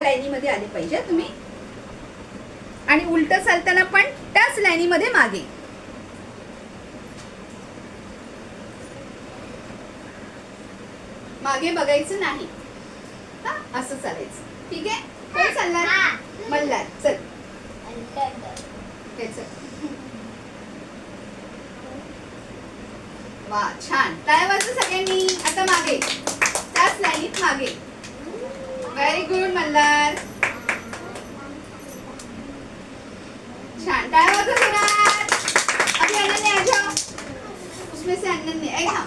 लाईनीमध्ये आले पाहिजे तुम्ही. आणि उलट चालताना पण त्याच लाईनीमध्ये मागे. मागे बघायचं नाही. हा असं चालायचं. ठीक आहे? कोण चालणार? मल्हार. चल. वा छान. टाळ्या वाजवा सगळ्यांनी. आता मागे. त्याच लाईनीत मागे. व्हेरी गुड मल्हार छान टाळ्या वाजवा जोरात अभी अनन्या आ जाओ उसमें से अनन्या ए हाँ।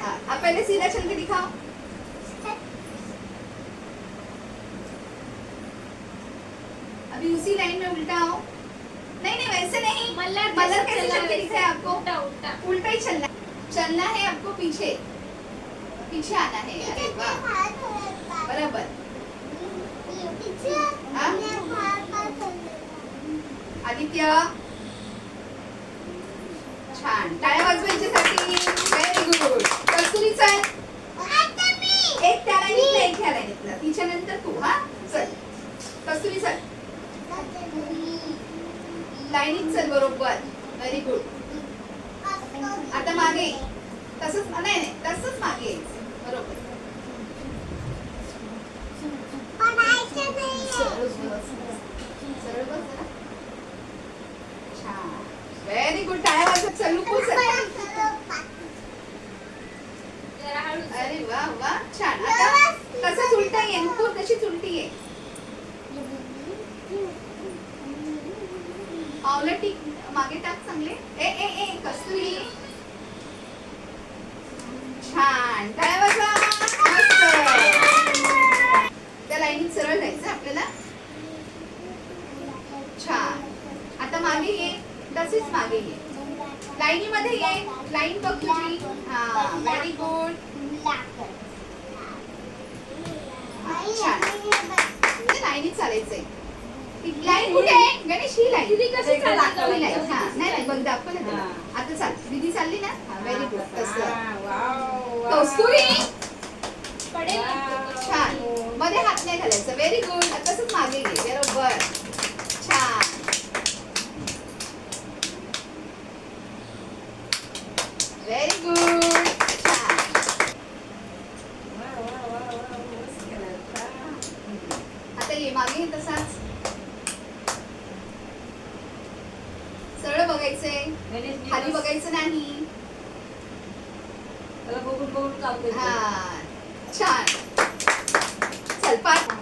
हाँ, आप पहले सीधा चल के दिखाओ। अभी उसी लाइन में उल्टा आओ नहीं नहीं वैसे नहीं। मल्हार मल्हार कैसे चल के? दिखाए आपको? उल्टा उल्टा। उल्टा ही चलना चलना है आपको पीछे। पीछे आना है अरे वाह। बराबर. आदित्य. छान. टाळ्या वाजवायच्यासाठी. व्हेरी गुड कस्तुरी चल एक त्या लाईनीतला एक लाईनीतला तिच्या नंतर तू हा? चल. कस्तुरी चल. लाईनीत चल बरोबर. व्हेरी गुड आता मागे तसंच नाही नाही तसंच मागे यायचं. बरोबर सरळ बस. सरळ बस जरा. छान व्हेरी गुड टाळ्या वाजत चल चल. अरे वा वा. छान. आता तसंच उलटा ये नुकूर तशीच उलटी आहे? पावलं टिक. मागे टाक चांगले. ए ए ए कस्तुरी छान. टाळ्या वाजवा मस्त. त्या लाईनीत सरळ जायचं आपल्याला? छान. आता मागे ये. तसेच मागे ये. लाईनीमध्ये ये. लाईन बघ तुझी. हा व्हेरी गुड लाईनीत चालायचंय. लाईन कुठे गणेश ही लाईन. दीदी कशी चालली? लाईन? हा नाही नाही बघ. हा. आता चाल. दीदी चालली ना? व्हेरी गुड तसं. कस्तुरी? पडेल. छान. मध्ये हात नाही घालायचं. व्हेरी गुड तसंच मागे घे बरोबर. मागे तसाच. सरळ बघायचंय. खाली बघायचं नाही. बघून बघून हा छान. चल पाठ.